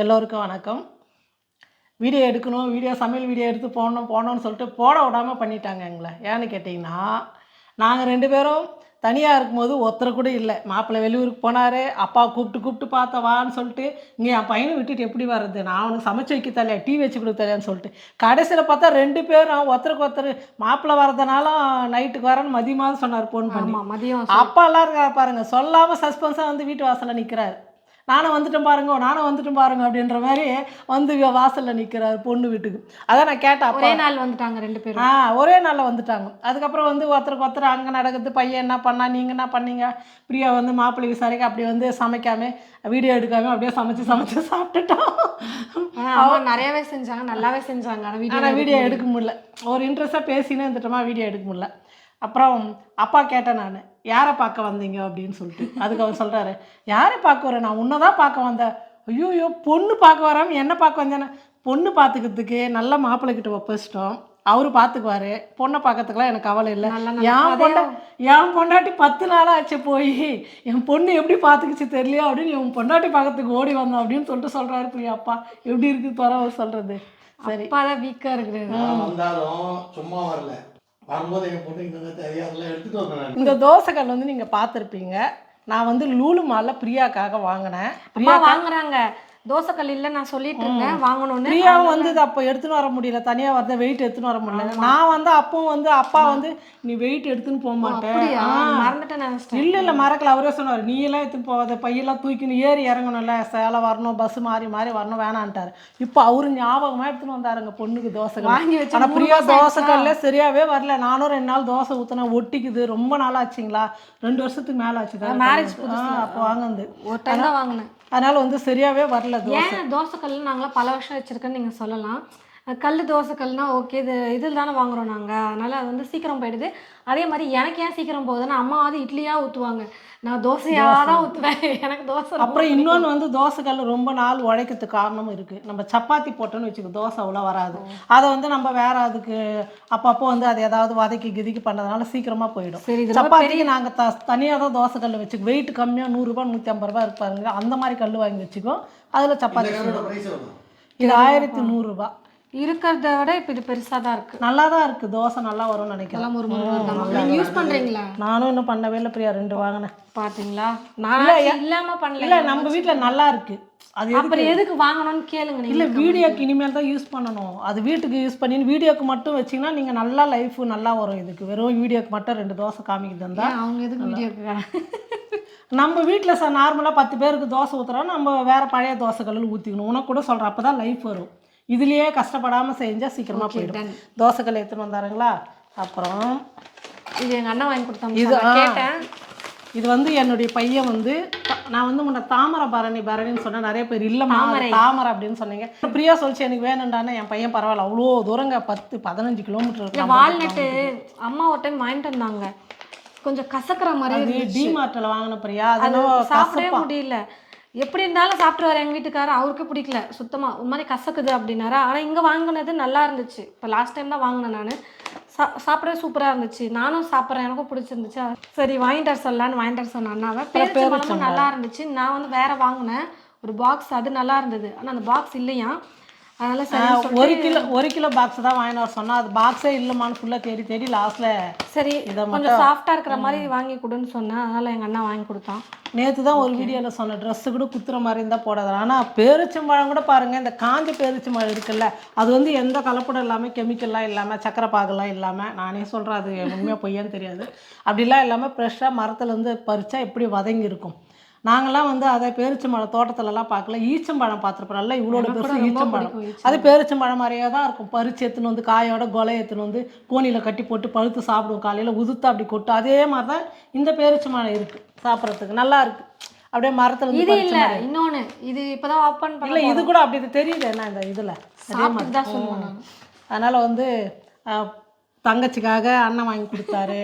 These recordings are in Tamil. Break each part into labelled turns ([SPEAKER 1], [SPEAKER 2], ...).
[SPEAKER 1] எல்லோருக்கும் வணக்கம். வீடியோ எடுக்கணும் வீடியோ சமையல் வீடியோ எடுத்து போடணும் போடணும்னு சொல்லிட்டு போட விடாமல் பண்ணிட்டாங்க எங்களை. ஏன்னு கேட்டிங்கன்னா நாங்கள் ரெண்டு பேரும் தனியாக இருக்கும்போது ஒருத்தர் கூட இல்லை. மாப்பிள்ளை வெளியூருக்கு போனார் அப்பா கூப்பிட்டு கூப்பிட்டு பார்த்த வான்னு சொல்லிட்டு இங்கே என் பையனை விட்டுட்டு எப்படி வர்றது? நான் அவனுக்கு சமைச்சு வைக்க தரலையா? டீ வச்சு கொடுக்க தரலையான்னு சொல்லிட்டு. கடைசியில் பார்த்தா ரெண்டு பேரும் ஒருத்தருக்கு ஒருத்தர் மாப்பிள்ளை வரதுனாலும் நைட்டுக்கு வரேன்னு மதியமாக சொன்னார் ஃபோன் பண்ணி.
[SPEAKER 2] மதியம்
[SPEAKER 1] அப்பா எல்லாம் இருக்கா பாருங்க சொல்லாம சஸ்பென்ஸா வந்து வீட்டு வாசல்ல நிக்கிறாரு. நானும் வந்துட்டேன் பாருங்க நானும் வந்துட்டேன் பாருங்க அப்படின்ற மாதிரி வந்து வாசல்ல நிக்கிறாரு பொண்ணு வீட்டுக்கு. அதான் நான் கேட்டேன்
[SPEAKER 2] ஒரே நாள் வந்துட்டாங்க ரெண்டு பேரும்.
[SPEAKER 1] ஆ ஒரே நாளில் வந்துட்டாங்க. அதுக்கப்புறம் வந்து ஒருத்தருக்கு ஒருத்தர் அங்கே நடக்குது பையன் என்ன பண்ணா நீங்கள் என்ன பண்ணீங்க? பிரியா வந்து மாப்பிள்ளை விசாரிக்க அப்படி வந்து சமைக்காம வீடியோ எடுக்காம அப்படியே சமைச்சு சமைச்சு சாப்பிட்டுட்டோம்.
[SPEAKER 2] அம்மா நிறையவே செஞ்சாங்க நல்லாவே செஞ்சாங்க
[SPEAKER 1] ஆனால் வீடியோ எடுக்க முடியல. ஒரு இன்ட்ரெஸ்ட்டாக பேசினே இருந்துட்டோமா வீடியோ எடுக்க முடியல. அப்புறம் அப்பா கேட்டேன் நான். யாரை பார்க்க வந்தீங்க அப்படின்னு சொல்லிட்டு. அதுக்கு அவர் சொல்கிறாரு யாரை பார்க்க வரேன் நான் உன்னை தான் பார்க்க வந்தேன். ஐயோ பொண்ணு பார்க்க வராமல் என்ன பார்க்க வந்தேன்னு? பொண்ணு பார்த்துக்கிறதுக்கு நல்ல மாப்பிள்ளை கிட்ட ஒப்பிச்சிட்டோம் அவர் பார்த்துக்குவாரு. பொண்ணை பார்க்கறதுக்குலாம் எனக்கு கவலை இல்லை. என் பொண்ணை என் பொண்டாட்டி பத்து நாளாக ஆச்சு போய். என் பொண்ணு எப்படி பார்த்துக்குச்சு தெரியலையா அப்படின்னு என் பொண்டாட்டி பார்க்கறதுக்கு ஓடி வந்தோம் அப்படின்னு சொல்லிட்டு சொல்கிறாரு பிரியா அப்பா. எப்படி இருக்குது பரவாயில்ல சொல்கிறது சரி.
[SPEAKER 2] அப்பா தான் வீக்கா இருக்குது
[SPEAKER 3] நான் வந்தாலும் சும்மா வரல. வரும்போது என் பொண்ணு இங்கே தெரியாதுல எடுத்துட்டு வந்தேன்
[SPEAKER 1] இந்த தோசைக்கல் வந்து நீங்கள் பார்த்துருப்பீங்க. நான் வந்து லூலு மாலில் பிரியாக்காக வாங்கினேன்.
[SPEAKER 2] அம்மா வாங்குறாங்க. தோசைக்கல் இல்ல நான் சொல்லிட்டு இருந்தேன் வாங்கணும்னு
[SPEAKER 1] பிரியாவும் வந்து இது அப்போ எடுத்துன்னு வர முடியல. தனியாக வரத வெயிட் எடுத்துன்னு வர முடியல. நான் வந்து அப்பவும் வந்து அப்பா வந்து நீ வெயிட் எடுத்துன்னு போக மாட்டேன்.
[SPEAKER 2] மறந்துட்டேன் நினைச்சிட்டேன்.
[SPEAKER 1] இல்லை இல்லை மறக்கல. அவரே சொன்னார் நீ எல்லாம் எடுத்துன்னு போகாத. பையெல்லாம் தூக்கின்னு ஏறி இறங்கணும்ல. சேலை வரணும் பஸ் மாறி மாறி வரணும் வேணான்ட்டாரு. இப்போ அவரு ஞாபகமாக எடுத்துன்னு வந்தாருங்க பொண்ணுக்கு தோசை
[SPEAKER 2] வாங்கி வச்சு
[SPEAKER 1] ஆனால்
[SPEAKER 2] ஆயிடுச்சா?
[SPEAKER 1] தோசைக்கல்ல சரியாவே வரல. நானும் ரெண்டு நாள் தோசை ஊற்றினேன் ஒட்டிக்குது. ரொம்ப நாள் ஆச்சுங்களா? ரெண்டு வருஷத்துக்கு மேலே ஆச்சு
[SPEAKER 2] marriage
[SPEAKER 1] அப்போ வாங்கினது.
[SPEAKER 2] ஒரு டைம் தான் வாங்கினேன்.
[SPEAKER 1] அதனால வந்து சரியாவே வரல. தோசை.
[SPEAKER 2] ஏன் தோசைக்கல் நாங்களாம் பல வருஷம் வச்சிருக்கேன்னு நீங்க சொல்லலாம். கல் தோசைக்கல்னா ஓகே இது இதில் தானே வாங்குறோம் நாங்க. அதனால அது வந்து சீக்கிரம் போயிடுது. அதே மாதிரி எனக்கு ஏன் சீக்கிரம் போகுதுன்னா அம்மா வந்து இட்லியா ஊற்றுவாங்க நான் தோசையா தான் ஊற்றுவேன் எனக்கு தோசை
[SPEAKER 1] அப்புறம் இன்னொன்று வந்து தோசைக்கல் ரொம்ப நாள் உழைக்கிறதுக்கு காரணமும் இருக்குது நம்ம சப்பாத்தி போட்டோன்னு வச்சுக்கோ தோசை அவ்வளோ வராது. அதை வந்து நம்ம வேற அதுக்கு அப்பப்போ வந்து அது ஏதாவது வதக்கி கிதிக்கி பண்ணதுனால சீக்கிரமாக போயிடும்.
[SPEAKER 2] சரி
[SPEAKER 1] சப்பாத்திக்கு நாங்கள் த தனியாக தான் தோசை கல் வச்சுக்கோ. வெயிட் கம்மியாக நூறுரூபா நூற்றி ஐம்பது ரூபா இருப்பாருங்க. அந்த மாதிரி கல் வாங்கி வச்சுக்கோ. அதில் சப்பாத்தி இது ஆயிரத்தி நூறுரூபா
[SPEAKER 2] இருக்கிறத விட இப்போ இது பெருசா தான் இருக்கு.
[SPEAKER 1] நல்லா தான் இருக்குது தோசை நல்லா வரும்னு நினைக்கிறேன்.
[SPEAKER 2] ஒரு முறை நீங்க யூஸ் பண்றீங்களா
[SPEAKER 1] நானும் இன்னும் பண்ணவே இல்லை பிரியா ரெண்டு வாங்கினேன்
[SPEAKER 2] பாத்தீங்களா நான் இல்லாம பண்ணல
[SPEAKER 1] இல்லை நம்ம வீட்டில் நல்லா இருக்குது அது எதுக்கு
[SPEAKER 2] அப்புறம் எதுக்கு வாங்கணும்னு கேளுங்க நீங்க
[SPEAKER 1] இல்லை வீடியோக்கு இனிமேல் தான் யூஸ் பண்ணணும் அது வீட்டுக்கு யூஸ் பண்ணி வீடியோக்கு மட்டும் வச்சிங்கன்னா நீங்கள் நல்லா லைஃப் நல்லா வரும் இதுக்கு வெறும் வீடியோக்கு மட்டும் ரெண்டு தோசை காமிக்குது இருந்தா
[SPEAKER 2] ஏன் அவங்க எதுக்கு வீடியோ
[SPEAKER 1] நம்ம வீட்டில் சார் நார்மலாக பத்து பேருக்கு தோசை ஊற்றுறோம் நம்ம வேறு பழைய தோசைகளில் ஊற்றிக்கணும் உனக்கு கூட சொல்கிறேன் அப்போ தான் லைஃப் வரும் இதுலேயே கஷ்டப்படாமல் செஞ்சால் சீக்கிரமாக போயிடும். தோசைக்கல் எடுத்துன்னு வந்தாருங்களா? அப்புறம்
[SPEAKER 2] இது எங்க அண்ணன் வாங்கி கொடுத்தாங்க
[SPEAKER 1] இது.
[SPEAKER 2] கேட்டேன்.
[SPEAKER 1] இது வந்து என்னுடைய பையன் வந்து நான் வந்து முன்ன தாமரை பரணி பரணின்னு சொன்னேன். நிறைய பேர் இல்லைம்மா அது தாமரை. அப்படின்னு சொன்னீங்க. பிரியா சொல்லிச்சு எனக்கு வேணும்டானே என் பையன் பரவாயில்ல. அவ்வளோ தூரங்க பத்து பதினஞ்சு கிலோமீட்டர்
[SPEAKER 2] வால்நட்டு அம்மா ஒரு டைம் வாங்கிட்டு வந்தாங்க. கொஞ்சம் கசக்கிற மாதிரி.
[SPEAKER 1] டிமார்ட்டில் வாங்கின பிரியா. அது
[SPEAKER 2] அது
[SPEAKER 1] என்னவோ
[SPEAKER 2] சாப்பிடவே. முடியல. எப்படி இருந்தாலும் சாப்பிட்டு எங்க வீட்டுக்காரர். அவருக்கு பிடிக்கல. சுத்தமா ஒரு மாதிரி கசக்குது அப்படின்னாரு. ஆனா இங்க வாங்கினது நல்லா இருந்துச்சு. இப்போ லாஸ்ட் டைம் தான் வாங்கினேன் நான். சா சாப்பிடவே சூப்பரா இருந்துச்சு. நானும் சாப்பிட்றேன். எனக்கும் பிடிச்சிருந்துச்சு. சரி வாங்கிட்டு வர சொல்லலான்னு வாங்கிட்டு வர சொன்ன அண்ணாவை. பேரிச்சம்பழமும் நல்லா இருந்துச்சு. நான் வந்து வேற வாங்கினேன். ஒரு பாக்ஸ் அது நல்லா இருந்தது. ஆனா அந்த பாக்ஸ் இல்லையா அதனால
[SPEAKER 1] ஒரு கிலோ ஒரு கிலோ பாக்ஸ் தான் வாங்கிட்டு வர சொன்னா அது பாக்ஸே இல்லைம்மான்னு ஃபுல்லாக தேடி தேடி லாஸ்ட்டில்
[SPEAKER 2] சரி
[SPEAKER 1] இதை
[SPEAKER 2] கொஞ்சம் சாஃப்டா இருக்கிற மாதிரி வாங்கி கொடுன்னு சொன்னேன் அதனால எங்க அண்ணா வாங்கி கொடுத்தான்.
[SPEAKER 1] நேற்று தான் ஒரு வீடியோவில் சொன்னேன் ட்ரெஸ்ஸு கூட குத்துற மாதிரி இருந்தால் போடாது. ஆனால் பேரிச்சம்பழம் கூட பாருங்கள் இந்த காஞ்ச பேரிச்சம்பழம் இருக்குல்ல அது வந்து எந்த கலப்படம் இல்லாமல் கெமிக்கல்லாம் இல்லாமல் சக்கரை பாகெல்லாம் இல்லாமல் நானே சொல்கிறேன் அது உண்மையாக பொய்யான்னு தெரியாது. அப்படிலாம் இல்லாமல் ஃப்ரெஷ்ஷாக மரத்துலேருந்து பறிச்சா எப்படி வதங்கி இருக்கும்? நாங்கள்லாம் வந்து அதை பேரிச்சம்பழம் தோட்டத்துலலாம் பார்க்கல. ஈச்சம்பழம் பார்த்துருப்போம். நல்லா இவ்வளோட பெருசு ஈச்சம்பழம். அது பேரிச்சம்பழம் மாதிரியே தான் இருக்கும். பறிச்சு எடுத்துன்னு வந்து காயோட கொலை எடுத்துன்னு வந்து கோணியில் கட்டி போட்டு பழுத்து சாப்பிடுவோம். காலையில் உதுத்து அப்படி கொட்டு. அதே மாதிரி தான் இந்த பேரிச்சம்பழம் இருக்குது சாப்பிட்றதுக்கு. நல்லா இருக்கு. அப்படியே மரத்துல
[SPEAKER 2] இது இல்ல. இன்னொன்னு இது இப்பதான்
[SPEAKER 1] இல்லை
[SPEAKER 2] பண்ணல
[SPEAKER 1] இது கூட அப்படி தெரியுது என்ன இந்த இதில்?
[SPEAKER 2] சாப்பிட்டு தான் சொல்லுவேன்
[SPEAKER 1] அதனால் வந்து தங்கச்சிக்காக அண்ணன் வாங்கி கொடுத்தாரு.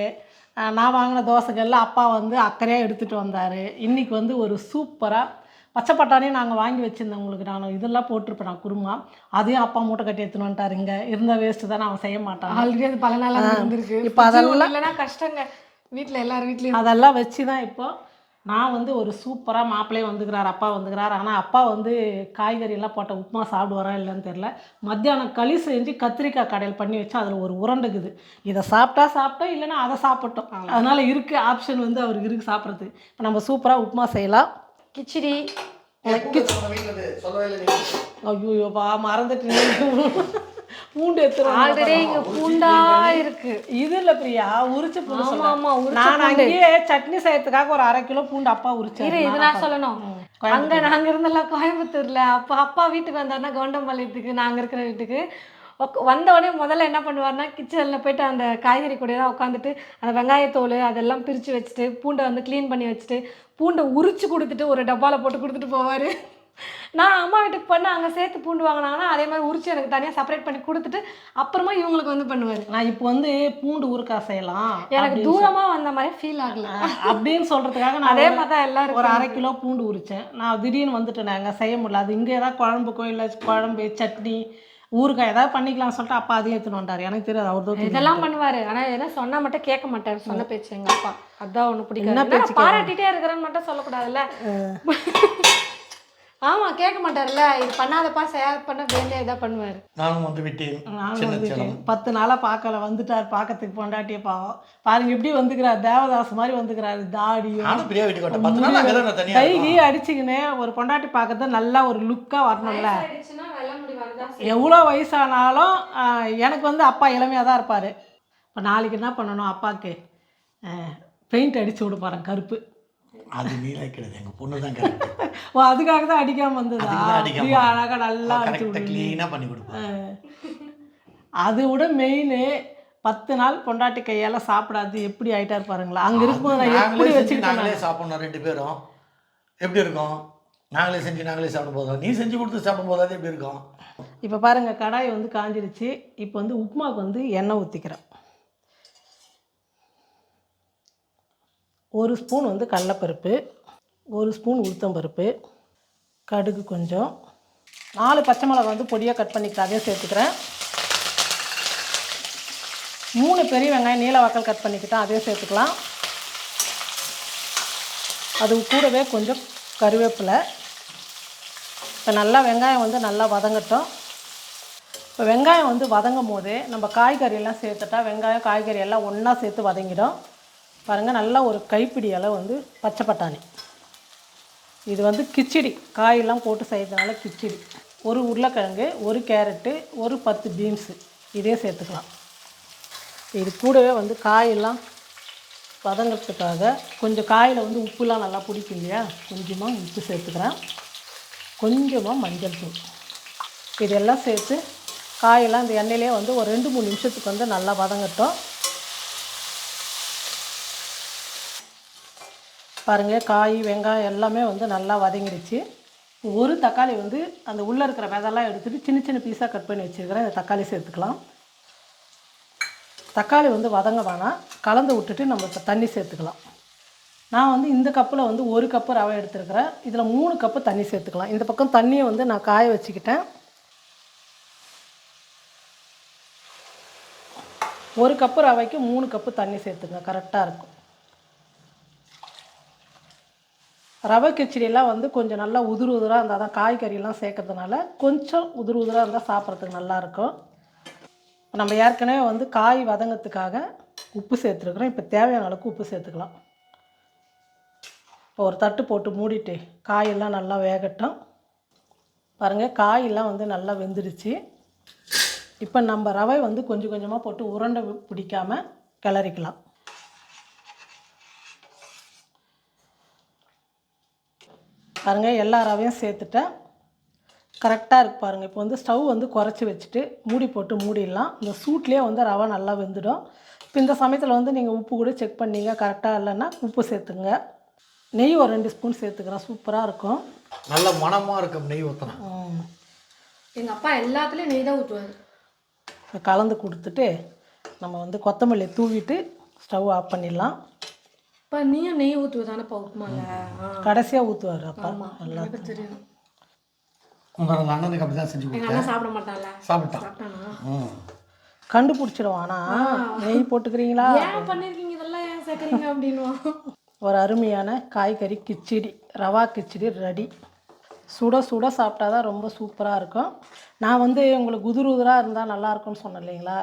[SPEAKER 1] நான் வாங்கின தோசைகள்ல அப்பா வந்து அக்கறையாக எடுத்துகிட்டு வந்தார். இன்னைக்கு வந்து ஒரு சூப்பராக பச்சை பட்டாணியும் நாங்கள் வாங்கி வச்சுருந்தோம் உங்களுக்கு நான் இதெல்லாம் போட்டிருப்பேன் நான் குருமா. அதையும் அப்பா மூட்டை கட்டி எடுத்துன்னு வந்துட்டாரு இங்கே இருந்த வேஸ்ட்டு தான் அவன் செய்ய மாட்டான்.
[SPEAKER 2] ஆல்ரெடி அது பல நாளா இருந்திருக்கு
[SPEAKER 1] இப்ப அதெல்லாம்
[SPEAKER 2] கஷ்டங்க. வீட்ல எல்லார் வீட்லயும்.
[SPEAKER 1] அதெல்லாம் வச்சு தான் இப்போ நான் வந்து ஒரு சூப்பராக மாப்பிள்ளையே வந்துக்கிறார் அப்பா வந்துக்கிறார். ஆனால் அப்பா வந்து காய்கறி எல்லாம் போட்ட உப்புமா சாப்பிடுவாரா இல்லைன்னு தெரில மத்தியானம் களி செஞ்சு கத்திரிக்காய் கடையில் பண்ணி வச்சா அதில் ஒரு உருண்டைக்குது. இதை சாப்பிட்டா சாப்பிட்டோம் இல்லைன்னா அதை சாப்பிட்டோம். அதனால் இருக்குது ஆப்ஷன் வந்து அவருக்கு இருக்குது சாப்பிட்றது இப்போ நம்ம சூப்பராக உப்புமா செய்யலாம்.
[SPEAKER 2] கிச்சடி.
[SPEAKER 3] சொல்லவே இல்லை நீங்க.
[SPEAKER 1] ஐயோப்பா மறந்துட்டு பூண்டு எடுத்துருவோம்
[SPEAKER 2] ஆல்ரெடி இங்க பூண்டா இருக்கு.
[SPEAKER 1] இது இல்ல பிரியா உரிச்சு பூண்டு
[SPEAKER 2] ஆமா. ஆமா உரிச்ச
[SPEAKER 1] நான். அங்கேயே சட்னி செய்யறதுக்காக ஒரு அரை கிலோ பூண்டு அப்பா உரிச்சாரு.
[SPEAKER 2] இரு இது நான் சொல்லணும். அங்க நாங்க இருந்தெல்லாம் கோயம்புத்தூர்ல. அப்ப அப்பா வீட்டுக்கு வந்தாருன்னா கவுண்டம்பாளையத்துக்கு நாங்க இருக்கிற வீட்டுக்கு. வந்த உடனே முதல்ல என்ன பண்ணுவாருன்னா கிச்சனில் போயிட்டு அந்த காய்கறி கூட தான் உட்காந்துட்டு அந்த வெங்காயத்தோல் அதெல்லாம் பிரித்து வச்சுட்டு பூண்டை வந்து க்ளீன் பண்ணி வச்சுட்டு பூண்டை உரிச்சு கொடுத்துட்டு ஒரு டப்பாவில் போட்டு கொடுத்துட்டு போவார். நான் அம்மா வீட்டுக்கு பண்ண அங்கே சேர்த்து பூண்டு வாங்கினாங்கன்னா அதே மாதிரி உரிச்சு எனக்கு தனியாக செப்பரேட் பண்ணி கொடுத்துட்டு அப்புறமா இவங்களுக்கு வந்து பண்ணுவார்.
[SPEAKER 1] நான் இப்போ வந்து பூண்டு ஊறுக்காய் செய்யலாம்
[SPEAKER 2] எனக்கு தூரமாக வந்த மாதிரி ஃபீல் ஆகல.
[SPEAKER 1] அப்படின்னு சொல்றதுக்காக நான்
[SPEAKER 2] அதே மாதிரி தான் எல்லாரும்
[SPEAKER 1] ஒரு அரை கிலோ பூண்டு உரிச்சேன். நான் திடீர்னு வந்துட்டேன் நாங்க செய்ய முடியல. அது இங்கே ஏதாவது குழம்புக்கோ இல்லை குழம்பு சட்னி ஊறுகாய் ஏதாவது பண்ணிக்கலாம் சொல்லிட்டு அப்பா அதையும் எடுத்துன்னு வந்தார். எனக்கு தெரியாது அவர் தான்
[SPEAKER 2] இதெல்லாம் பண்ணுவாரு. ஆனா என்ன சொன்னா மட்டும் கேட்க மாட்டாரு. சொன்ன பேச்சு எங்க அப்பா. அதான்
[SPEAKER 1] பேச்சு
[SPEAKER 2] என்ன பாராட்டிட்டே இருக்கிறேன்னு மட்டும் சொல்லக்கூடாதுல்ல. ஆமா கேட்க மாட்டாருல்ல. இது பண்ணாதப்பா செய்யாத பண்ண வேண்டிய இதாக பண்ணுவாரு.
[SPEAKER 3] நானும் வந்து விட்டேன்.
[SPEAKER 1] நானும் வந்துட்டேன் பத்து நாளாக பார்க்கல வந்துட்டார். பார்க்கறதுக்கு பொண்டாட்டியே பாவம். பாருங்க எப்படி வந்துக்கிறார். தேவதாஸ் மாதிரி வந்துக்கிறாரு.
[SPEAKER 3] தனியாக
[SPEAKER 1] கைகி அடிச்சுக்கினே ஒரு பொண்டாட்டி பார்க்கறது நல்லா ஒரு லுக்காக வரணும்ல. எவ்வளோ வயசானாலும் எனக்கு வந்து அப்பா இளமையாக தான் இருப்பார். இப்போ நாளைக்கு என்ன பண்ணணும்? அப்பாவுக்கு பெயிண்ட் அடிச்சு விட போகிறேன் கருப்பு.
[SPEAKER 3] அது நீலாம் கிடையாது எங்கள் பொண்ணு தான் கரெக்ட்
[SPEAKER 1] ஓ அதுக்காக தான் அடிக்காமல் வந்ததா?
[SPEAKER 3] அடிக்காம
[SPEAKER 1] அழகாக நல்லா
[SPEAKER 3] கரெக்டாக க்ளீனாக பண்ணி கொடுப்பேன்
[SPEAKER 1] அதை விட மெயின் பத்து நாள் பொண்டாட்டி கையால் சாப்பிடாது. எப்படி ஆயிட்டாரு பாருங்களா அங்கே இருக்கும்போது நான் எப்படி வச்சுக்கிட்டேன்
[SPEAKER 3] நாங்களே சாப்பிடணும் ரெண்டு பேரும். எப்படி இருக்கும்? நாங்களே செஞ்சு நாங்களே சாப்பிடும் போதும் நீ செஞ்சு கொடுத்து சாப்பிடும் போது அது எப்படி இருக்கும்?
[SPEAKER 1] இப்போ பாருங்க கடாய் வந்து காஞ்சிருச்சு. இப்போ வந்து உப்புமாவுக்கு வந்து எண்ணெய் ஊற்றிக்கிறேன் ஒரு ஸ்பூன் வந்து கடலப்பருப்பு ஒரு ஸ்பூன் உளுத்தம்பருப்பு கடுகு கொஞ்சம். நாலு பச்சை மிளகா வந்து பொடியாக கட் பண்ணிக்கிறேன் அதே சேர்த்துக்கிறேன். மூணு பெரிய வெங்காயம் நீல வாக்கல் கட் பண்ணிக்கிட்டேன் அதே சேர்த்துக்கலாம். அது கூடவே கொஞ்சம் கருவேப்பிலை. இப்போ நல்லா வெங்காயம் வந்து நல்லா வதங்கட்டும். இப்போ வெங்காயம் வந்து வதங்கும் போது நம்ம காய்கறியெல்லாம் சேர்த்துட்டா வெங்காயம் காய்கறி எல்லாம் ஒன்றா சேர்த்து வதங்கிடும். பாருங்கள் நல்லா ஒரு கைப்பிடி அளவு வந்து பச்சை பட்டாணி. இது வந்து கிச்சடி காயெல்லாம் போட்டு செய்கிறதுனால கிச்சடி. ஒரு உருளைக்கிழங்கு ஒரு கேரட்டு ஒரு பத்து பீன்ஸு. இதே சேர்த்துக்கலாம். இது கூடவே வந்து காயெல்லாம் வதங்கிறதுக்காக கொஞ்சம் காயில் வந்து உப்புலாம் நல்லா பிடிக்கும் இல்லையா? கொஞ்சமாக உப்பு சேர்த்துக்கிறேன். கொஞ்சமாக மஞ்சள் தூள். இதெல்லாம் சேர்த்து காயெல்லாம் இந்த எண்ணெயிலே வந்து ஒரு ரெண்டு மூணு நிமிஷத்துக்கு வந்து நல்லா வதங்கட்டும். பாருங்கள் காய் வெங்காயம் எல்லாமே வந்து நல்லா வதங்கிடுச்சு. ஒரு தக்காளி வந்து அந்த உள்ளே இருக்கிற விதெல்லாம் எடுத்துகிட்டு சின்ன சின்ன பீஸாக கட் பண்ணி வச்சுருக்கிறேன். இந்த தக்காளி சேர்த்துக்கலாம். தக்காளி வந்து வதங்க வேணாம். கலந்து விட்டுட்டு நம்ம இப்போ தண்ணி சேர்த்துக்கலாம். நான் வந்து இந்த கப்பில் வந்து ஒரு கப்பு ரவை எடுத்துருக்கிறேன். இதில் மூணு கப்பு தண்ணி சேர்த்துக்கலாம். இந்த பக்கம் தண்ணியை வந்து நான் காய வச்சுக்கிட்டேன். ஒரு கப்பு ரவைக்கு மூணு கப்பு தண்ணி சேர்த்துங்க. கரெக்டாக இருக்கும். ரவை கிச்சடியெல்லாம் வந்து கொஞ்சம் நல்லா உதிர் உதிராக இருந்தால் தான் காய்கறியெல்லாம் சேர்க்கறதுனால கொஞ்சம் உதிர் உதிராக இருந்தால் சாப்பிட்றதுக்கு நல்லாயிருக்கும் நம்ம ஏற்கனவே வந்து காய் வதங்கத்துக்காக உப்பு சேர்த்துருக்குறோம். இப்போ தேவையான அளவுக்கு உப்பு சேர்த்துக்கலாம். இப்போ ஒரு தட்டு போட்டு மூடிட்டு காயெல்லாம் நல்லா வேகட்டும். பாருங்கள் காயெல்லாம் வந்து நல்லா வெந்துடுச்சு இப்போ நம்ம ரவை வந்து கொஞ்சம் கொஞ்சமாக போட்டு உருண்டை பிடிக்காமல் கிளறிக்கலாம். பாருங்கள் எல்லா ரவையும் சேர்த்துட்டேன் கரெக்டாக இருக்கு பாருங்கள் இப்போ வந்து ஸ்டவ் வந்து குறைச்சி வச்சுட்டு மூடி போட்டு மூடிடலாம். இந்த சூட்லேயே வந்து ரவை நல்லா வெந்துடும். இப்போ இந்த சமயத்தில் வந்து நீங்கள் உப்பு கூட செக் பண்ணீங்க கரெக்டாக இல்லைன்னா உப்பு சேர்த்துங்க. நெய் ஒரு ரெண்டு ஸ்பூன் சேர்த்துக்கிறேன். சூப்பராக இருக்கும்.
[SPEAKER 3] நல்ல மணமாக இருக்கும் நெய் ஊற்றினா
[SPEAKER 1] ம்.
[SPEAKER 2] எங்க அப்பா எல்லாத்துலயும் நெய் தான் ஊற்றுவாரு
[SPEAKER 1] கலந்து கொடுத்துட்டு நம்ம வந்து கொத்தமல்லி தூவிட்டு ஸ்டவ் ஆஃப் பண்ணிடலாம்.
[SPEAKER 2] இப்போ நீயும் நெய் ஊற்றுவதானப்பா உப்புமால
[SPEAKER 1] கடைசியாக ஊற்றுவார் அப்பா. நல்லா
[SPEAKER 2] எனக்கு தெரியும்.
[SPEAKER 3] உங்கள் அண்ணனுக்கு அப்படி தான் செஞ்சு
[SPEAKER 2] எங்க
[SPEAKER 3] கொடுத்தேன்.
[SPEAKER 2] அண்ணன் சாப்பிட மாட்டான்ல.
[SPEAKER 3] சாப்பிட்டான்.
[SPEAKER 2] சாப்பிட்டானா?
[SPEAKER 3] ம்.
[SPEAKER 1] கண்டுபிடிச்சிடுவான். ஆனால் நெய் போட்டுக்கிறீங்களா?
[SPEAKER 2] ஏன் பண்ணிருக்கீங்க? இதெல்லாம் ஏன் சேர்க்குறீங்க அப்படின்னுவான்.
[SPEAKER 1] ஒரு அருமையான காய்கறி கிச்சடி ரவா கிச்சடி ரெடி. சுட சுட சாப்பிட்டா தான் ரொம்ப சூப்பராக இருக்கும். நான் வந்து உங்களுக்கு உதிர் உதிராக இருந்தால் நல்லா இருக்கும்னு சொன்னேன் இல்லைங்களா?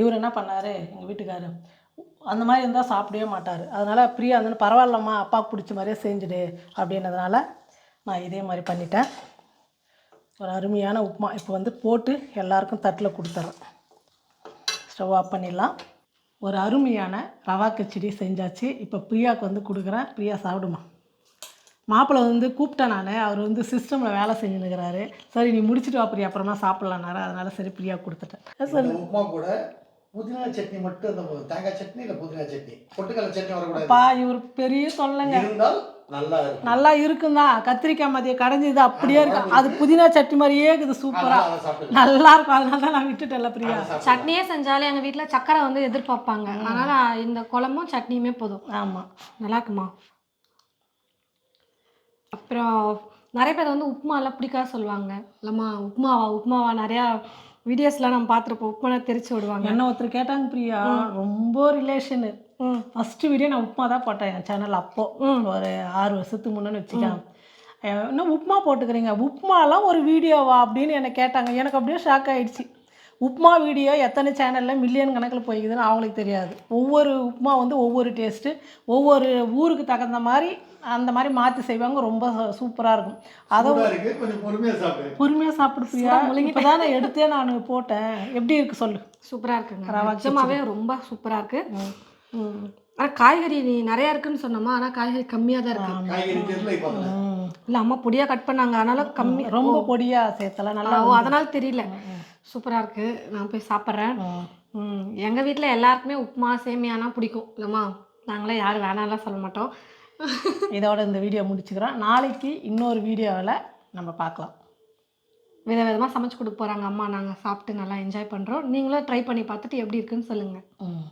[SPEAKER 1] இவர் என்ன பண்ணார்? எங்கள் வீட்டுக்காரு அந்த மாதிரி இருந்தால் சாப்பிடவே மாட்டார். அதனால் பிரியா வந்து பரவாயில்லம்மா அப்பாவுக்கு பிடிச்ச மாதிரியே செஞ்சுடு அப்படின்றதுனால நான் இதே மாதிரி பண்ணிட்டேன். ஒரு அருமையான உப்புமா. இப்போ வந்து போட்டு எல்லாருக்கும் தட்டில் கொடுத்துட்றேன் ஸ்டவ் ஆஃப் பண்ணிடலாம். ஒரு அருமையான ரவா கிச்சடி செஞ்சாச்சு. இப்போ பிரியாவுக்கு வந்து கொடுக்குறேன். பிரியா சாப்பிடுமா? மாப்பிள்ளை வந்து கூப்பிட்டேன் நான். அவர் வந்து சிஸ்டமில் வேலை செஞ்சுன்னுக்கிறாரு. சரி நீ முடிச்சுட்டு வா பிரியா. அப்புறமா சாப்பிட்லான்னாரு அதனால் சரி பிரியா கொடுத்துட்டேன். சரி
[SPEAKER 3] உப்புமா கூட புதினா சட்னி மட்டும் அந்த தேங்காய் சட்னி இல்லை புதினா சட்னி. பொட்டுக்கடலை சட்னி வரக்கூடாது.
[SPEAKER 1] இவர் பெரிய தொல்லைங்க.
[SPEAKER 3] இருந்தால் நல்லா இருக்கும்.
[SPEAKER 1] நல்லா இருக்குந்தான் கத்திரிக்காய் மதிய கடைஞ்சிது அப்படியே இருக்கு. அது புதினா சட்னி மாதிரியே இருக்குது
[SPEAKER 3] சாப்பிட்டுக்கலாம்.
[SPEAKER 1] நல்லா இருக்கும். அதனால தான் நான் விட்டுட்டேன்ல பிரியா.
[SPEAKER 2] சட்னியே செஞ்சாலே எங்கள் வீட்டில் சக்கரை வந்து எதிர்பார்ப்பாங்க. அதனால் இந்த குழம்பும் சட்னியுமே போதும்.
[SPEAKER 1] ஆமாம்
[SPEAKER 2] நல்லா இருக்குமா? அப்புறம் நிறைய பேர் வந்து உப்புமாலாம் பிடிக்காது சொல்லுவாங்க. இல்லைம்மா உப்புமாவா? உப்புமாவா நிறையா வீடியோஸ்லாம் நம்ம பார்த்துருப்போம். உப்புமா தெரிச்சு விடுவாங்க.
[SPEAKER 1] என்ன ஒருத்தர் கேட்டாங்க பிரியா? ரொம்ப ரிலேஷனு ஃபஸ்ட்டு வீடியோ நான் உப்புமா தான் போட்டேன். என் சேனல் அப்போ. ஒரு ஆறு வருஷத்துக்கு முன்னாடி வச்சுக்கேன் இன்னும் உப்புமா போட்டுக்கிறீங்க? உப்புமாலாம் ஒரு வீடியோவா அப்படின்னு என்னை கேட்டாங்க. எனக்கு அப்படியே ஷாக் ஆயிடுச்சு. உப்புமா வீடியோ எத்தனை சேனலில் மில்லியன் கணக்கில் போய்க்குதுன்னு அவங்களுக்கு தெரியாது. ஒவ்வொரு உப்புமா வந்து ஒவ்வொரு டேஸ்ட்டு ஒவ்வொரு ஊருக்கு தகுந்த மாதிரி அந்த மாதிரி மாற்றி செய்வாங்க. ரொம்ப சூப்பராக இருக்கும். அதை
[SPEAKER 3] சூடா இருக்கு. கொஞ்சம் பொறுமையா சாப்பிடு.
[SPEAKER 1] பொறுமையாக சாப்பிடு பிரியா. இப்போ தான் எடுத்தே நான் போட்டேன். எப்படி இருக்கு சொல்லு?
[SPEAKER 2] சூப்பராக இருக்குங்க. நிஜமாவே ரொம்ப சூப்பராக இருக்குது ஆனால் காய்கறி நீ நிறையா இருக்குன்னு சொன்னோமா? ஆனால் காய்கறி கம்மியாக தான் இருக்கு. இல்லை அம்மா பொடியாக கட் பண்ணாங்க. அதனால கம்மி
[SPEAKER 1] ரொம்ப பொடியாக சேர்த்தல நல்லா
[SPEAKER 2] அதனால தெரியல. சூப்பராக இருக்குது நான் போய் சாப்பிட்றேன்.
[SPEAKER 1] ம்.
[SPEAKER 2] எங்கள் வீட்டில் எல்லாருக்குமே உப்புமா சேமியானா பிடிக்கும். இல்லைம்மா நாங்களே யாரும் வேணாம்லாம் சொல்ல மாட்டோம்.
[SPEAKER 1] இதோட இந்த வீடியோ முடிச்சுக்கிறோம். நாளைக்கு இன்னொரு வீடியோவில் நம்ம பார்க்கலாம்.
[SPEAKER 2] வித விதமாக சமைச்சு கொடுக்க போகிறாங்க அம்மா. நாங்கள் சாப்பிட்டு நல்லா என்ஜாய் பண்ணுறோம் நீங்களும் ட்ரை பண்ணி பார்த்துட்டு எப்படி இருக்குன்னு சொல்லுங்கள்
[SPEAKER 1] ம்.